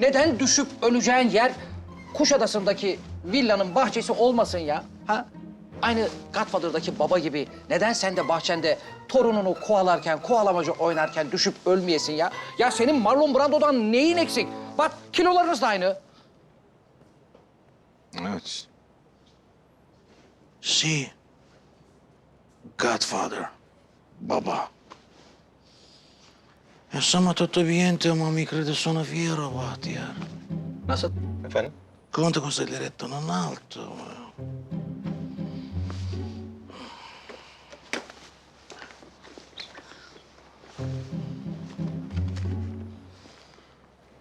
Neden düşüp öleceğin yer Kuşadası'ndaki villanın bahçesi olmasın ya? Ha? Aynı Godfather'daki baba gibi neden sen de bahçende torununu kovalarken, kovalamacı oynarken düşüp ölmeyesin ya? Ya senin Marlon Brando'dan neyin eksik? Bak kilolarınız da aynı. Evet. See, Godfather, baba. Sono tutto viente, ma mi credo sono fiero, Bahtiyar. Nasıl? Efendim? Conta cosa gli hai detto, non alto.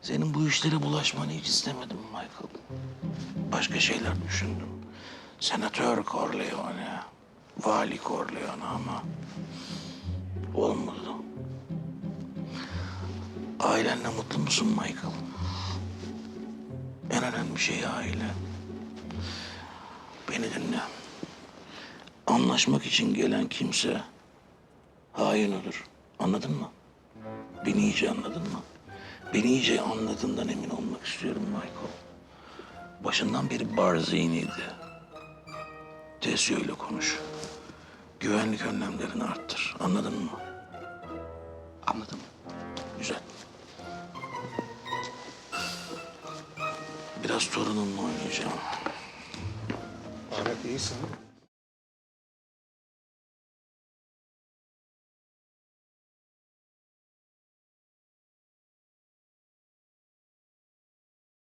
Senin bu işlere bulaşmanı hiç istemedim Michael. Başka şeyler düşündüm. Senatör Corleone, Vali Corleone ama olmadı. Ailenle mutlu musun Michael? En önemli şey aile. Beni dinle. Anlaşmak için gelen kimse hain olur. Anladın mı? Beni iyice anladın mı? Beni iyice anladığından emin olmak istiyorum Michael. Başından beri bar zihniydi. Tesio ile konuş. Güvenlik önlemlerini arttır. Anladın mı? Anladım. Biraz torunumla oynayacağım. Ahmet iyisin.